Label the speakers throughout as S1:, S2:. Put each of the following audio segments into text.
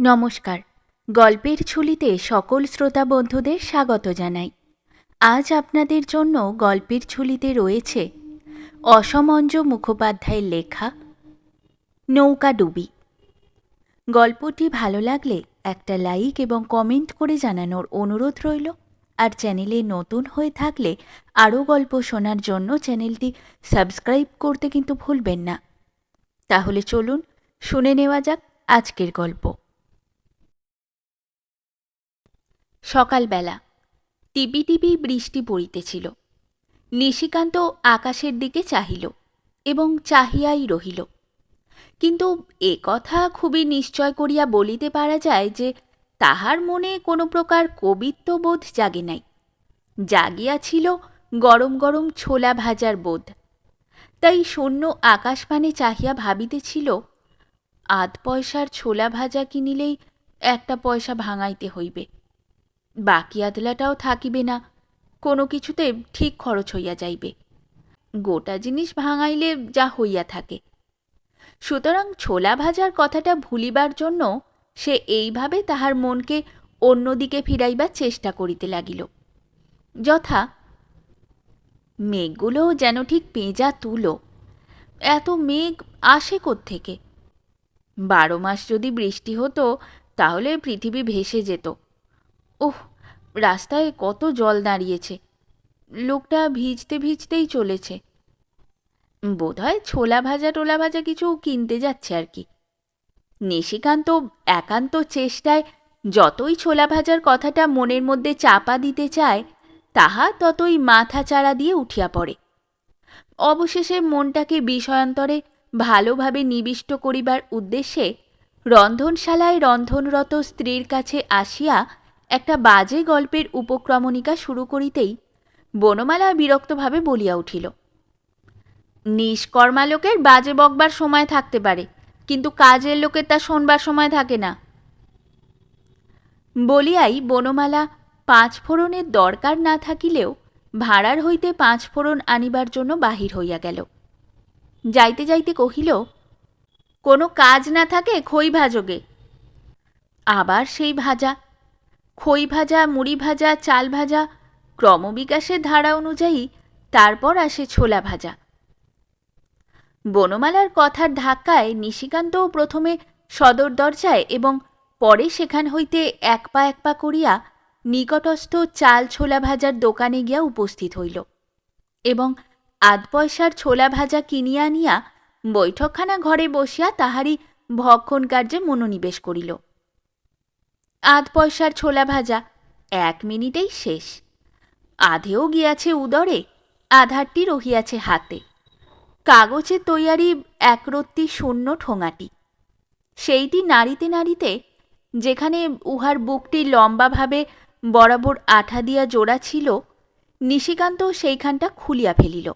S1: নমস্কার। গল্পের ঝুলিতে সকল শ্রোতা বন্ধুদের স্বাগত জানাই। আজ আপনাদের জন্য গল্পের ঝুলিতে রয়েছে অসমঞ্জ মুখোপাধ্যায়ের লেখা নৌকা ডুবি। গল্পটি ভালো লাগলে একটা লাইক এবং কমেন্ট করে জানানোর অনুরোধ রইল। আর চ্যানেলে নতুন হয়ে থাকলে আরও গল্প শোনার জন্য চ্যানেলটি সাবস্ক্রাইব করতে কিন্তু ভুলবেন না। তাহলে চলুন শুনে নেওয়া যাক আজকের গল্প। সকালবেলা। টিপি টিপি বৃষ্টি পড়িতেছিল। নিশিকান্ত আকাশের দিকে চাহিল এবং চাহিয়াই রহিল। কিন্তু এ কথা খুবই নিশ্চয় করিয়া বলিতে পারা যায় যে, তাহার মনে কোনো প্রকার কবিত্ববোধ জাগে নাই। জাগিয়াছিল গরম গরম ছোলা ভাজার বোধ। তাই শূন্য আকাশপানে চাহিয়া ভাবিতেছিল আধ পয়সার ছোলা ভাজা কিনিলেই একটা পয়সা ভাঙাইতে হইবে। বাকি আদলাটাও থাকিবে না, কোনো কিছুতে ঠিক খরচ হইয়া যাইবে। গোটা জিনিস ভাঙাইলে যা হইয়া থাকে। সুতরাং ছোলা ভাজার কথাটা ভুলিবার জন্য সে এইভাবে তাহার মনকে অন্যদিকে ফিরাইবার চেষ্টা করিতে লাগিল। যথা, মেঘগুলো যেন ঠিক পেঁজা তুলো, এত মেঘ আসে থেকে বারো মাস যদি বৃষ্টি হতো, তাহলে পৃথিবী ভেসে যেত। ওহ রাস্তায় কত জল দাঁড়িয়েছে। লোকটা ভিজতে ভিজতেই চলেছে। বোধহয় ছোলা ভাজা টোলা ভাজা কিছু কিনতে যাচ্ছে আর কি। নিশিকান্ত একান্ত চেষ্টায় যতই ছোলা ভাজার কথাটা মনের মধ্যে চাপা দিতে চায়, তাহা ততই মাথা চাড়া দিয়ে উঠিয়া পড়ে। অবশেষে মনটাকে বিষয়ান্তরে ভালোভাবে নিবিষ্ট করিবার উদ্দেশ্যে রন্ধনশালায় রন্ধনরত স্ত্রীর কাছে আসিয়া একটা বাজে গল্পের উপক্রমণিকা শুরু করিতেই বনমালা বিরক্তভাবে বলিয়া উঠিল, নিষ্কর্মা লোকের বাজে বকবার সময় থাকতে পারে, কিন্তু কাজের লোকের তা শোনবার সময় থাকে না। বলিয়াই বনমালা পাঁচ ফোড়নের দরকার না থাকিলেও ভাড়ার হইতে পাঁচ ফোড়ন আনিবার জন্য বাহির হইয়া গেল। যাইতে যাইতে কহিল, কোনো কাজ না থাকে খই ভাজগে। আবার সেই ভাজা খই ভাজা, মুড়ি ভাজা, চাল ভাজা, ক্রমবিকাশের ধারা অনুযায়ী তারপর আসে ছোলা ভাজা। বনমালার কথার ধাক্কায় নিশিকান্তও প্রথমে সদর দরজায় এবং পরে সেখান হইতে এক পা এক পা করিয়া নিকটস্থ চাল ছোলা ভাজার দোকানে গিয়া উপস্থিত হইল এবং আধ পয়সার ছোলা ভাজা কিনিয়া আনিয়া বৈঠকখানা ঘরে বসিয়া তাহারই ভক্ষণ কার্যে মনোনিবেশ করিল। আধ পয়সার ছোলা ভাজা, এক মিনিটেই শেষ। আধেও গিয়াছে উদরে, আধারটি রহিয়াছে হাতে। কাগজে তৈয়ারি একরত্তি শূন্য ঠোঙাটি। সেইটি নাড়িতে নাড়িতে, যেখানে উহার বুকটি লম্বাভাবে বরাবর আঠা দিয়া জোড়া ছিল, নিশিকান্ত সেইখানটা খুলিয়া ফেলিল।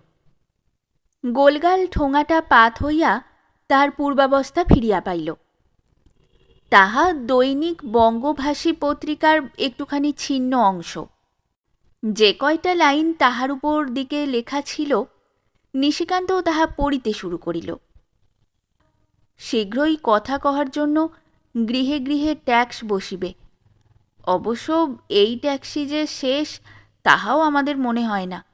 S1: গোলগাল ঠোঙাটা পাত হইয়া তাহার পূর্বাবস্থা ফিরিয়া পাইল। তাহা দৈনিক বঙ্গভাষী পত্রিকার একটুখানি ছিন্ন অংশ। যে কয়টা লাইন তাহার উপর দিকে লেখা ছিল, নিশিকান্তও তাহা পড়িতে শুরু করিল। শীঘ্রই কথা কহার জন্য গৃহে গৃহে ট্যাক্স বসিবে। অবশ্য এই ট্যাক্সি যে শেষ, তাহাও আমাদের মনে হয় না।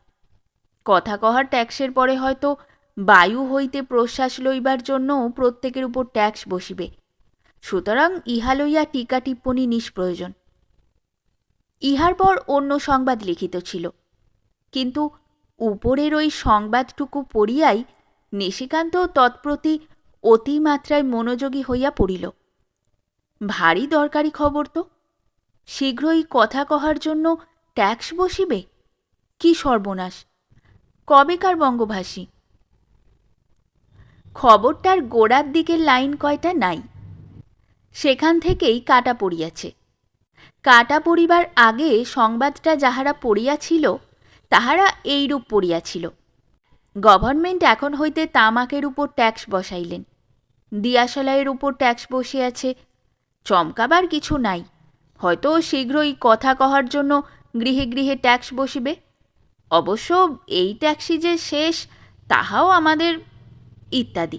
S1: কথা কহার ট্যাক্সের পরে হয়তো বায়ু হইতে প্রশ্বাস লইবার জন্য প্রত্যেকের উপর ট্যাক্স বসিবে। সুতরাং ইহা লইয়া টিকা টিপ্পণী নিষ্প্রয়োজন। ইহার পর অন্য সংবাদ লিখিত ছিল। কিন্তু উপরের ওই সংবাদটুকু পড়িয়াই নিশিকান্ত তৎপ্রতি অতিমাত্রায় মনোযোগী হইয়া পড়িল। ভারী দরকারি খবর তো। শীঘ্রই কথা কহার জন্য ট্যাক্স বসিবে? কি সর্বনাশ! কবেকার বঙ্গভাষী? খবরটার গোড়ার দিকের লাইন কয়টা নাই? সেখান থেকেই কাটা পড়িয়াছে। কাটা পড়িবার আগে সংবাদটা যাহারা পড়িয়াছিল, তাহারা এইরূপ পড়িয়াছিল। গভর্নমেন্ট এখন হইতে তামাকের উপর ট্যাক্স বসাইলেন। দিয়াশলাইয়ের উপর ট্যাক্স বসিয়াছে চমকাবার কিছু নাই। হয়তো শীঘ্রই কথা কহার জন্য গৃহে গৃহে ট্যাক্স বসিবে। অবশ্য এই ট্যাক্সি যে শেষ, তাহাও আমাদের ইত্যাদি।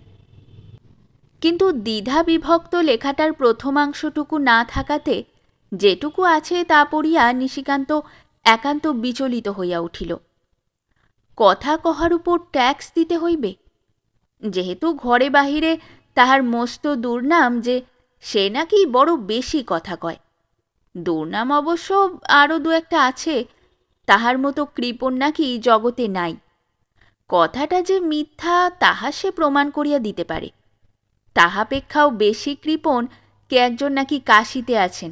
S1: কিন্তু দ্বিধা বিভক্ত লেখাটার প্রথমাংশটুকু না থাকাতে যেটুকু আছে তা পড়িয়া নিশিকান্ত একান্ত বিচলিত হইয়া উঠিল। কথা কহার উপর ট্যাক্স দিতে হইবে? যেহেতু ঘরে বাহিরে তাহার মস্ত দুর্নাম যে সে নাকি বড় বেশি কথা কয়। দুর্নাম অবশ্য আরও দু একটা আছে, তাহার মতো কৃপণ নাকি জগতে নাই। কথাটা যে মিথ্যা তাহা সে প্রমাণ করিয়া দিতে পারে। তাহাপেক্ষাও বেশি কৃপণ কে একজন নাকি কাশিতে আছেন।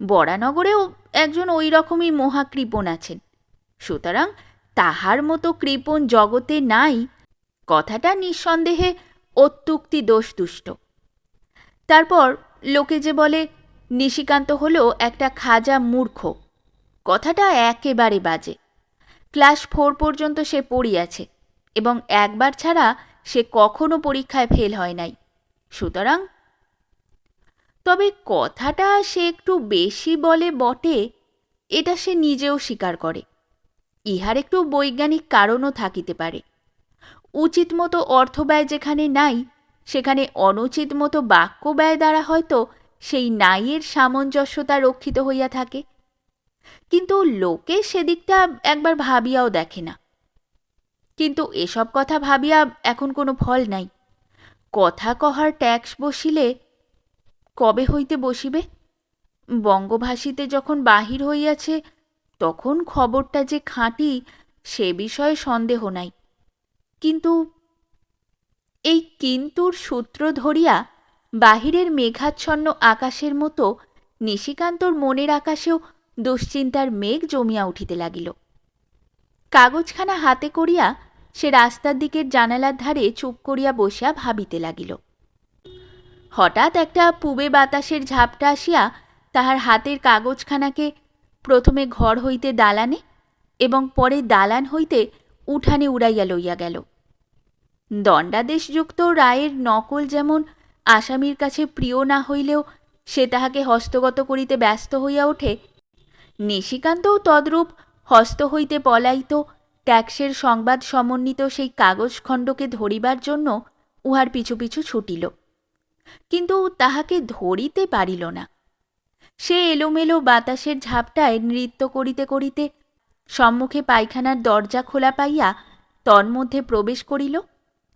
S1: বরানগরেও একজন ওই রকমই মহাকৃপণ আছেন। সুতরাং তাহার মতো কৃপণ জগতে নাই, কথাটা নিঃসন্দেহে অত্যুক্তি দোষ দুষ্ট তারপর লোকে যে বলে, নিশিকান্ত হলো একটা খাজা মূর্খ। কথাটা একেবারে বাজে। ক্লাস ফোর পর্যন্ত সে পড়িয়াছে এবং একবার ছাড়া সে কখনো পরীক্ষায় ফেল হয় নাই। সুতরাং তবে কথাটা সে একটু বেশি বলে বটে, এটা সে নিজেও স্বীকার করে। ইহার একটু বৈজ্ঞানিক কারণও থাকিতে পারে। উচিত মতো অর্থ ব্যয় যেখানে নাই, সেখানে অনুচিত মতো বাক্য ব্যয় দ্বারা হয়তো সেই নাইয়ের সামঞ্জস্যতা রক্ষিত হইয়া থাকে। কিন্তু লোকে সেদিকটা একবার ভাবিয়াও দেখে না। কিন্তু এসব কথা ভাবিয়া এখন কোনো ফল নাই। কথা কহার ট্যাক্স বসিলে কবে হইতে বসিবে? বঙ্গভাষীতে যখন বাহির হইয়াছে, তখন খবরটা যে খাঁটি, সে বিষয়ে সন্দেহ নাই। কিন্তু এই কিন্তুর সূত্র ধরিয়া বাহিরের মেঘাচ্ছন্ন আকাশের মতো নিশিকান্তর মনের আকাশেও দুশ্চিন্তার মেঘ জমিয়া উঠিতে লাগিল। কাগজখানা হাতে করিয়া সে রাস্তার দিকের জানালার ধারে চুপ করিয়া বসিয়া ভাবিতে লাগিল। হঠাৎ একটা পুবে বাতাসের ঝাপটা আসিয়া তাহার হাতের কাগজখানাকে প্রথমে ঘর হইতে দালানে এবং পরে দালান হইতে উঠানে উড়াইয়া লইয়া গেল। দণ্ডাদেশযুক্ত রায়ের নকল যেমন আসামির কাছে প্রিয় না হইলেও সে তাহাকে হস্তগত করিতে ব্যস্ত হইয়া ওঠে, নিশিকান্তও তদ্রূপ হস্ত হইতে পলাইত ট্যাক্সের সংবাদ সমন্বিত সেই কাগজখণ্ডকে ধরিবার জন্য উহার পিছু পিছু ছুটিল। কিন্তু তাহাকে ধরিতে পারিল না। সে এলোমেলো বাতাসের ঝাপটায় নৃত্য করিতে করিতে সম্মুখে পায়খানার দরজা খোলা পাইয়া তন্মধ্যে প্রবেশ করিল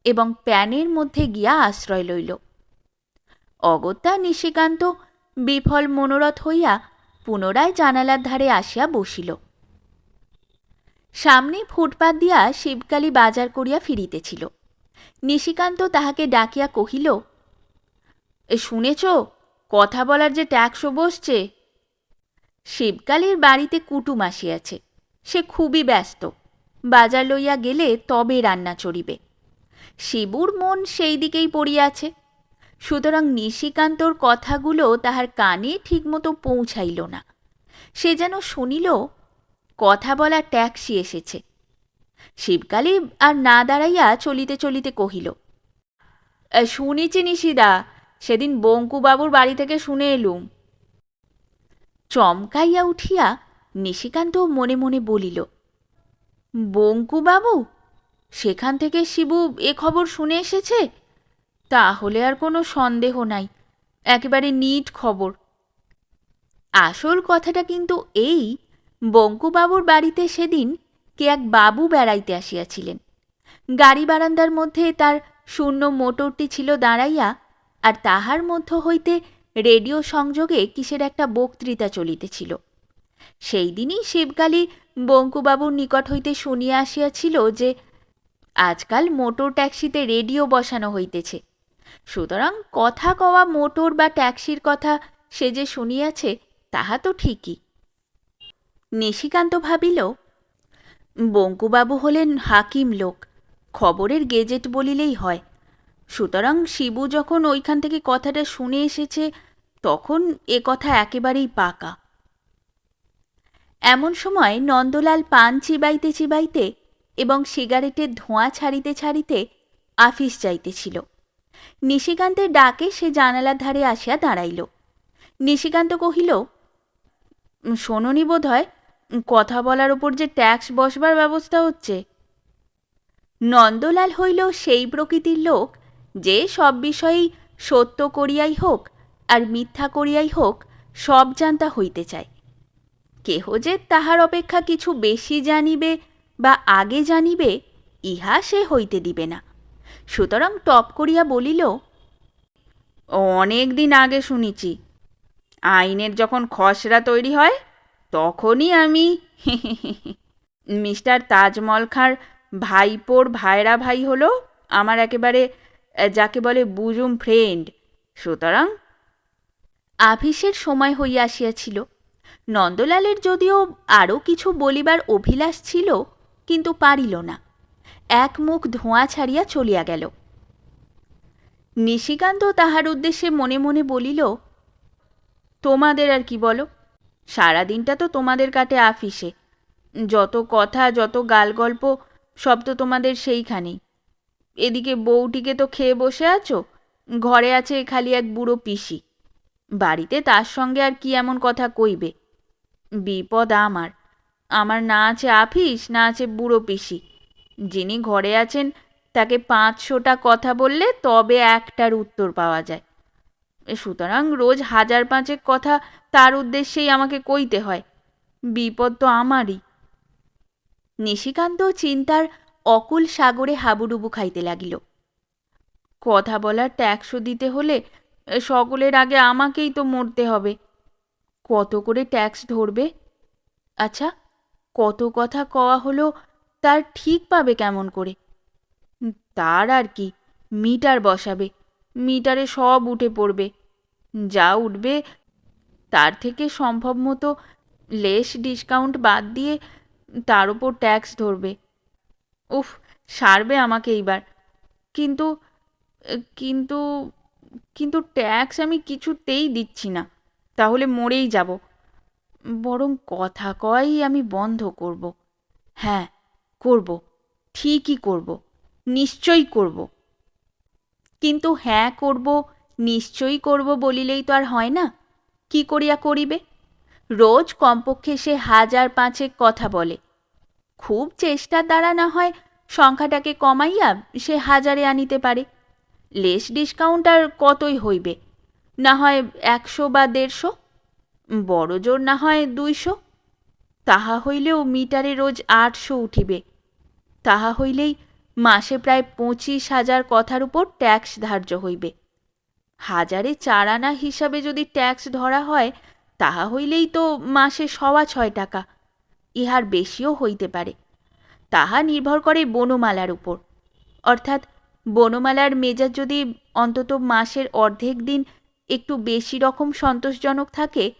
S1: এবং প্যানের মধ্যে গিয়া আশ্রয় লইল। অগত্যা নিশিকান্ত বিফল মনোরথ হইয়া পুনরায় জানালার ধারে আসিয়া বসিল। সামনে ফুটপাত দিয়া শিবকালী বাজার করিয়া ফিরিতেছিল। নিশিকান্ত তাহাকে ডাকিয়া কহিল "এ, শুনেছ কথা বলার যে ট্যাক্সও বসছে? শিবকালীর বাড়িতে কুটুম আসিয়াছে সে খুবই ব্যস্ত। বাজার লইয়া গেলে তবে রান্না চড়িবে শিবুর মন সেই দিকেই পড়িয়াছে। সুতরাং নিশিকান্তর কথাগুলো তাহার কানে ঠিকমতো পৌঁছাইল না। সে যেন শুনিল কথা বলা ট্যাক্সি এসেছে। শিবকালী আর না দাঁড়াইয়া চলিতে চলিতে কহিল "এ, শুনেছি নিশিদা সেদিন বঙ্কুবাবুর বাড়ি থেকে শুনে এলুম চমকাইয়া উঠিয়া নিশিকান্ত মনে মনে বলিল বঙ্কুবাবু সেখান থেকে শিবু এ খবর শুনে এসেছে? তাহলে আর কোনো সন্দেহ নাই একেবারে নিট খবর। আসল কথাটা কিন্তু এই বঙ্কুবাবুর বাড়িতে সেদিন কে এক বাবু বেড়াইতে আসিয়াছিলেন। গাড়ি বারান্দার মধ্যে তার শূন্য মোটরটি ছিল দাঁড়াইয়া আর তাহার মধ্য হইতে রেডিও সংযোগে কিসের একটা বক্তৃতা চলিতেছিল। সেই দিনই শিবকালী বঙ্কুবাবুর নিকট হইতে শুনিয়া আসিয়াছিল যে আজকাল মোটর ট্যাক্সিতে রেডিও বসানো হইতেছে। সুতরাং কথা কওয়া মোটর বা ট্যাক্সির কথা সে যে শুনিয়াছে, তাহা তো ঠিকই। নিশিকান্ত ভাবিল, বঙ্কুবাবু হলেন হাকিম লোক, খবরের গেজেট বলিলেই হয়। সুতরাং শিবু যখন ওইখান থেকে কথাটা শুনে এসেছে, তখন এ কথা একেবারেই পাকা। এমন সময় নন্দলাল পান চিবাইতে চিবাইতে এবং সিগারেটের ধোঁয়া ছাড়িতে ছাড়িতে আফিস যাইতেছিল। নিশিকান্তের ডাকে সে জানালার ধারে আসিয়া দাঁড়াইল। নিশিকান্ত কহিল, শোনোনি বোধ হয় কথা বলার ওপর যে ট্যাক্স বসবার ব্যবস্থা হচ্ছে। নন্দলাল হইল সেই প্রকৃতির লোক যে সব বিষয়েই সত্য করিয়াই হোক আর মিথ্যা করিয়াই হোক সব জানতা হইতে চায়। কেহ যে তাহার অপেক্ষা কিছু বেশি জানিবে বা আগে জানিবে, ইহা সে হইতে দিবে না। সুতরাং টপ করিয়া বলিল, অনেক দিন আগে শুনেছি, আইনের যখন খসড়া তৈরি হয় তখনই আমি মিস্টার তাজমল খাঁর ভাইপোর ভাইরা ভাই হলো আমার একেবারে যাকে বলে বুজুম ফ্রেন্ড সুতরাং আভিসের সময় হইয়া আসিয়াছিল। নন্দলালের যদিও আরও কিছু বলিবার অভিলাষ ছিল, কিন্তু পারিল না। এক মুখ ধোঁয়া ছাড়িয়া চলিয়া গেল। নিশিকান্ত তাহার উদ্দেশ্যে মনে মনে বলিল, তোমাদের আর কি বলো? সারাদিনটা তো তোমাদের কাটে আফিসে। যত কথা, যত গাল গল্প সব তো তোমাদের সেইখানেই। এদিকে বউটিকে তো খেয়ে বসে আছো? ঘরে আছে খালি এক বুড়ো পিসি। বাড়িতে তার সঙ্গে আর কি এমন কথা কইবে? বিপদ আমার। আমার না আছে আফিস, না আছে বুড়ো পিসি। যিনি ঘরে আছেন, তাকে পাঁচশোটা কথা বললে তবে একটার উত্তর পাওয়া যায়। সুতরাং রোজ হাজার পাঁচেক কথা তার উদ্দেশ্যেই আমাকে কইতে হয়। বিপদ তো আমারই। নিশিকান্ত চিন্তার অকুল সাগরে হাবুডুবু খাইতে লাগিল। কথা বলার ট্যাক্সও দিতে হলে সকলের আগে আমাকেই তো মরতে হবে। কত করে ট্যাক্স ধরবে? আচ্ছা কত কথা কওয়া হলো তার ঠিক পাবে কেমন করে? তার আর কি, মিটার বসাবে। মিটারে সব উঠে পড়বে। যা উঠবে, তার থেকে সম্ভব মতো লেস ডিসকাউন্ট বাদ দিয়ে তার ওপর ট্যাক্স ধরবে। উফ, সারবে আমাকে এইবার। কিন্তু কিন্তু কিন্তু ট্যাক্স আমি কিছুতেই দিচ্ছি না। তাহলে মরেই যাব। বরং কথা কয়ই আমি বন্ধ করব। হ্যাঁ করব। ঠিকই করব। নিশ্চয়ই করব। কিন্তু হ্যাঁ করব, নিশ্চয়ই করব বলিলেই তো আর হয় না। কি করিয়া করিবে? রোজ কমপক্ষে সে হাজার পাঁচেক কথা বলে। খুব চেষ্টার দ্বারা না হয় সংখ্যাটাকে কমাইয়া সে হাজারে আনিতে পারে। লেস ডিসকাউন্ট আর কতই হইবে? না হয় একশো বা দেড়শো? বড় জোর না হয় দুইশো? তাহা হইলেও মিটারে রোজ আটশো উঠিবে। তাহা হইলেই মাসে প্রায় পঁচিশ হাজার কথার উপর ট্যাক্স ধার্য হইবে। হাজারে চার আনা হিসাবে যদি ট্যাক্স ধরা হয়, তাহা হইলেই তো মাসে সওয়া ছয় টাকা। ইহার বেশিও হইতে পারে। তাহা নির্ভর করে বনমালার উপর। অর্থাৎ বনমালার মেজাজ যদি অন্তত মাসের অর্ধেক দিন একটু বেশি রকম সন্তোষজনক থাকে,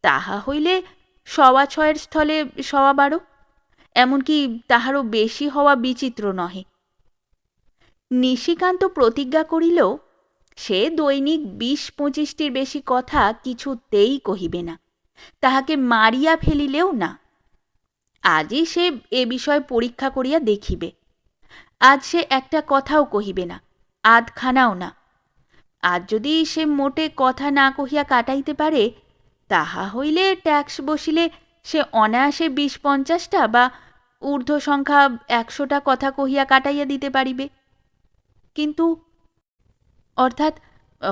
S1: তাহা হইলে সওয়া ছয়ের স্থলে সওয়া বারো। এমনকি তাহারও বেশি হওয়া বিচিত্র নহে। নিশিকান্ত প্রতিজ্ঞা করিল সে দৈনিক বিশ পঁচিশটির বেশি কথা কিছুতেই কহিবে না, তাহাকে মারিয়া ফেলিলেও না। আজই সে এ বিষয় পরীক্ষা করিয়া দেখিবে। আজ সে একটা কথাও কহিবে না, আধখানাও না। আজ যদি সে মোটে কথা না কহিয়া কাটাইতে পারে, তাহা হইলে ট্যাক্স বসিলে সে অনায়াসে বিশ পঞ্চাশটা বা ঊর্ধ্ব সংখ্যা একশোটা কথা কহিয়া কাটাইয়া দিতে পারিবে। কিন্তু অর্থাৎ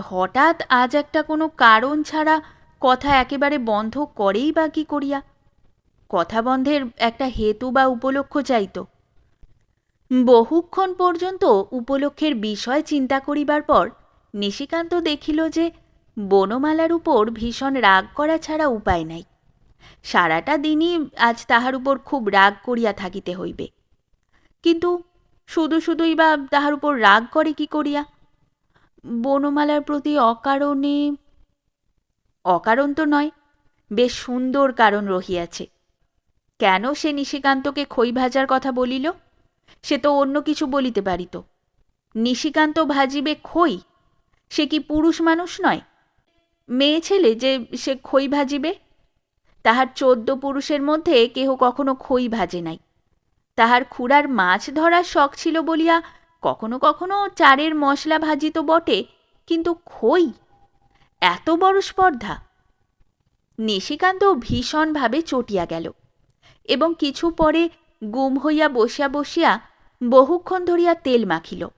S1: হঠাৎ আজ একটা কোনো কারণ ছাড়া কথা একেবারে বন্ধ করেই বা কি করিয়া? কথা বন্ধের একটা হেতু বা উপলক্ষ চাইত বহুক্ষণ পর্যন্ত উপলক্ষের বিষয় চিন্তা করিবার পর নিশিকান্ত দেখিল যে বনমালার উপর ভীষণ রাগ করা ছাড়া উপায় নাই। সারাটা দিনই আজ তাহার উপর খুব রাগ করিয়া থাকিতে হইবে। কিন্তু শুধু শুধুই বা তাহার উপর রাগ করে কি করিয়া? বনমালার প্রতি অকারণে, অকারণ তো নয়, বেশ সুন্দর কারণ রহিয়াছে। কেন সে নিশিকান্তকে খই ভাজার কথা বলিল? সে তো অন্য কিছু বলিতে পারিত। নিশিকান্ত ভাজিবে খই? সে কি পুরুষ মানুষ নয়? মেয়ে ছেলে যে সে খই ভাজিবে? তাহার চোদ্দ পুরুষের মধ্যে কেহ কখনো খই ভাজে নাই। তাহার খুড়ার মাছ ধরার শখ ছিল বলিয়া কখনো কখনো চারের মশলা ভাজিত বটে, কিন্তু খই? এত বড় স্পর্ধা! নিশিকান্ত ভীষণভাবে চটিয়া গেল এবং কিছু পরে গুম হইয়া বসিয়া বসিয়া বহুক্ষণ ধরিয়া তেল মাখিল।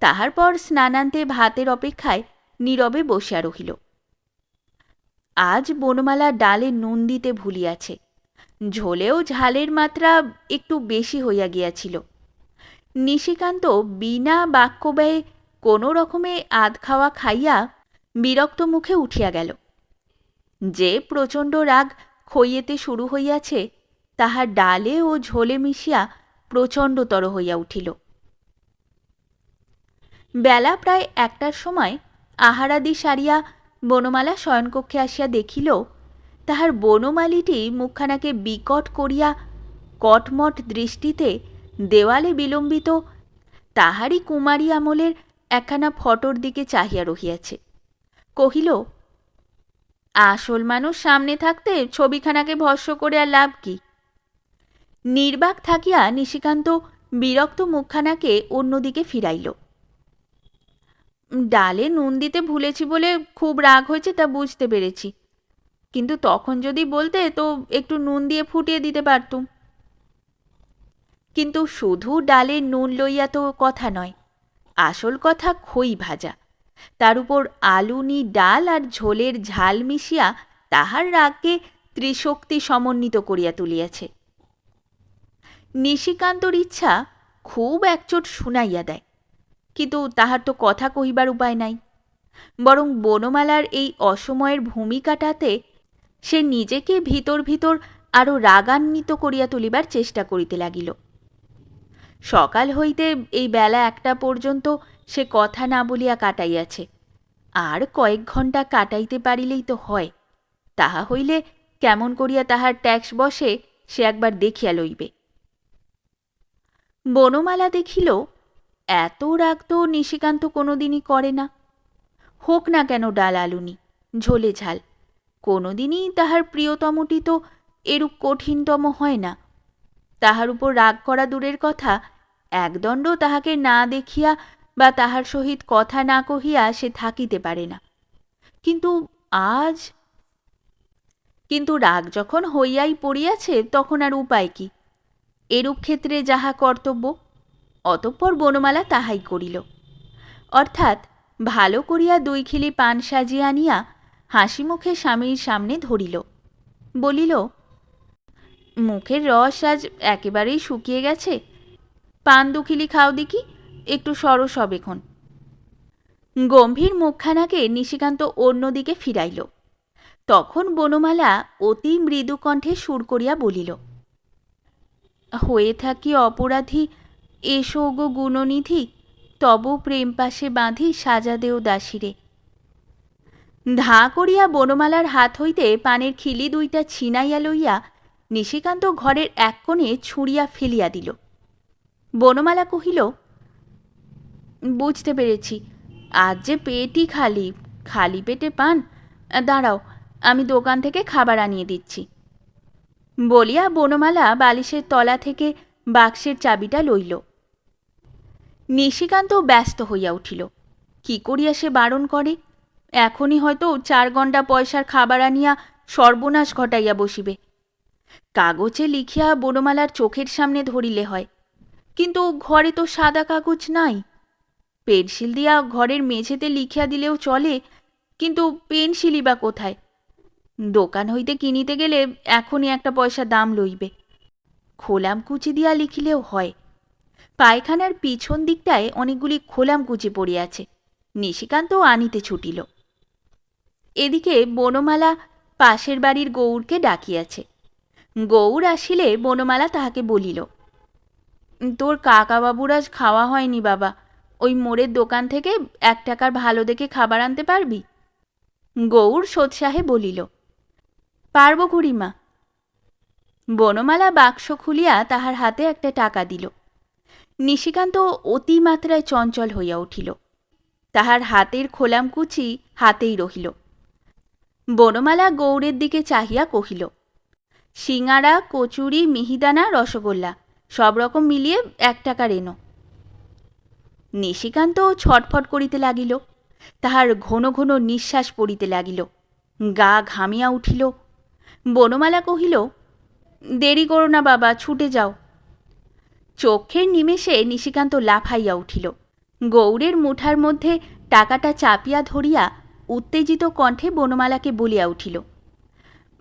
S1: তাহার পর স্নানান্তে ভাতের অপেক্ষায় নীরবে বসিয়া রহিল। আজ বনমালা ডালে নুন দিতে ভুলিয়াছে। ঝোলেও ঝালের মাত্রা একটু বেশি হইয়া গিয়াছিল। নিশিকান্ত বিনা বাক্য ব্যয়ে কোনো রকমে আধ খাওয়া খাইয়া বিরক্ত মুখে উঠিয়া গেল। যে প্রচণ্ড রাগ খইয়েতে শুরু হইয়াছে তাহা ডালে ও ঝোলে মিশিয়া প্রচণ্ডতর হইয়া উঠিল। বেলা প্রায় একটার সময় আহারাদি সারিয়া বনমালা শয়নকক্ষে আসিয়া দেখিল তাহার বনমালীটি মুখখানাকে বিকট করিয়া কটমট দৃষ্টিতে দেওয়ালে বিলম্বিত তাহারই কুমারী আমলের একখানা ফটোর দিকে চাহিয়া রহিয়াছে। কহিল, আসল মানুষ সামনে থাকতে ছবিখানাকে ভস্য করে আর লাভ কি? নির্বাক থাকিয়া নিশিকান্ত বিরক্ত মুখখানাকে অন্যদিকে ফিরাইল। ডালে নুন দিতে ভুলেছি বলে খুব রাগ হয়েছে তা বুঝতে পেরেছি। কিন্তু তখন যদি বলতে, তো একটু নুন দিয়ে ফুটিয়ে দিতে পারতুম। কিন্তু শুধু ডালে নুন লইয়া তো কথা নয়, আসল কথা খই ভাজা। তার উপর আলুনি ডাল আর ঝোলের ঝাল মিশিয়া তাহার রাগকে ত্রিশক্তি সমন্বিত করিয়া তুলিয়াছে। নিশিকান্তর ইচ্ছা খুব একচোট শুনাইয়া দেয়, কিন্তু তাহার তো কথা কহিবার উপায় নাই। বরং বনমালার এই অসময়ের ভূমিকাটাতে সে নিজেকে ভিতর ভিতর আরও রাগান্বিত করিয়া তুলিবার চেষ্টা করিতে লাগিল। সকাল হইতে এই বেলা একটা পর্যন্ত সে কথা না বলিয়া কাটাইয়াছে। আর কয়েক ঘণ্টা কাটাইতে পারিলেই তো হয়। তাহা হইলে কেমন করিয়া তাহার ট্যাক্স বসে, সে একবার দেখিয়া লইবে। বনমালা দেখিল, এত রাগ তো নিশিকান্ত কোনোদিনই করে না। হোক না কেন ডাল আলুনি, ঝোলে ঝাল। কোনোদিনই তাহার প্রিয়তমটি তো এরূপ কঠিনতম হয় না। তাহার উপর রাগ করা দূরের কথা, একদণ্ড তাহাকে না দেখিয়া বা তাহার সহিত কথা না কহিয়া সে থাকিতে পারে না। কিন্তু আজ? কিন্তু রাগ যখন হইয়াই পড়িয়াছে, তখন আর উপায় কি? এরূপ ক্ষেত্রে যাহা কর্তব্য, অতঃপর বনমালা তাহাই করিল। অর্থাৎ ভালো করিয়া দুই খিলি পান সাজিয়া আনিয়া হাসি মুখে স্বামীর সামনে ধরিল। বলিল, মুখের রস আজ একেবারেই শুকিয়ে গেছে। পান দুখিলি খাও দেখি, একটু সরস হবে এখন। গম্ভীর মুখখানাকে নিশিকান্ত অন্যদিকে ফিরাইল। তখন বনমালা অতি মৃদু কণ্ঠে সুর করিয়া বলিল, হয়ে থাকি অপরাধী, এসো গো গুণনিধি, তব প্রেম পাশে বাঁধি সাজা দেও দাসিরে। ধা করিয়া বনমালার হাত হইতে পানের খিলি দুইটা ছিনাইয়া লইয়া নিশিকান্ত ঘরের এক কোণে ছুঁড়িয়া ফেলিয়া দিল। বনমালা কহিল, বুঝতে পেরেছি। আজ যে পেটই খালি খালি পেটে পান, দাঁড়াও, আমি দোকান থেকে খাবার আনিয়ে দিচ্ছি। বলিয়া বনমালা বালিশের তলা থেকে বাক্সের চাবিটা লইল। নিশিকান্ত ব্যস্ত হইয়া উঠিল। কি করিয়া সে বারণ করে? এখনই হয়তো চার ঘণ্টা পয়সার খাবার আনিয়া সর্বনাশ ঘটাইয়া বসিবে। কাগজে লিখিয়া বনমালার চোখের সামনে ধরিলে হয়, কিন্তু ঘরে তো সাদা কাগজ নাই। পেন্সিল দিয়া ঘরের মেঝেতে লিখিয়া দিলেও চলে, কিন্তু পেন্সিলই বা কোথায়? দোকান হইতে কিনিতে গেলে এখনই একটা পয়সা দাম লইবে। খোলাম কুচি দিয়া লিখিলেও হয়, পায়খানার পিছন দিকটায় অনেকগুলি খোলাম কুচি পড়িয়াছে নিশিকান্ত আনিতে ছুটিল। এদিকে বনমালা পাশের বাড়ির গৌরকে ডাকিয়াছে। গৌর আসিলে বনমালা তাহাকে বলিল, তোর কাকাবাবুর আজ খাওয়া হয়নি বাবা, ওই মোড়ের দোকান থেকে এক টাকার ভালো দেখে খাবার আনতে পারবি? গৌর সোৎসাহে বলিল, পারব খুড়িমা। বনমালা বাক্স খুলিয়া তাহার হাতে একটা টাকা দিল। নিশিকান্ত অতিমাত্রায় চঞ্চল হইয়া উঠিল। তাহার হাতের খোলামকুচি হাতেই রহিল। বনমালা গৌরের দিকে চাহিয়া কহিল, সিঙাড়া, কচুরি, মিহিদানা, রসগোল্লা, সব রকম মিলিয়ে এক টাকার এনো। নিশিকান্ত ছটফট করিতে লাগিল, তাহার ঘন ঘন নিঃশ্বাস পড়িতে লাগিল, গা ঘামিয়া উঠিল। বনমালা কহিল, দেরি করো না বাবা, ছুটে যাও। চোখের নিমেষে নিশিকান্ত লাফাইয়া উঠিল। গৌরের মুঠার মধ্যে টাকাটা চাপিয়া ধরিয়া উত্তেজিত কণ্ঠে বনমালাকে বলিয়া উঠিল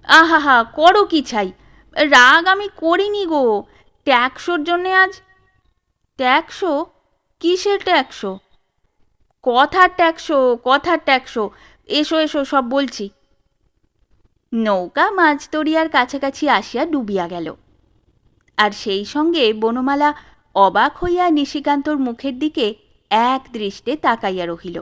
S1: আহা করো কি ছাই? রাগ আমি করিনি গো। ট্যাক্সোর জন্যে আজ ট্যাক্সো? কিসের ট্যাক্সো? কথার ট্যাক্সো কথার ট্যাক্সো। এসো এসো, সব বলছি নৌকা মাঝদরিয়ার কাছাকাছি আসিয়া ডুবিয়া গেল। আর সেই সঙ্গে বনমালা অবাক হইয়া নিশিকান্তর মুখের দিকে এক দৃষ্টে তাকাইয়া রহিল।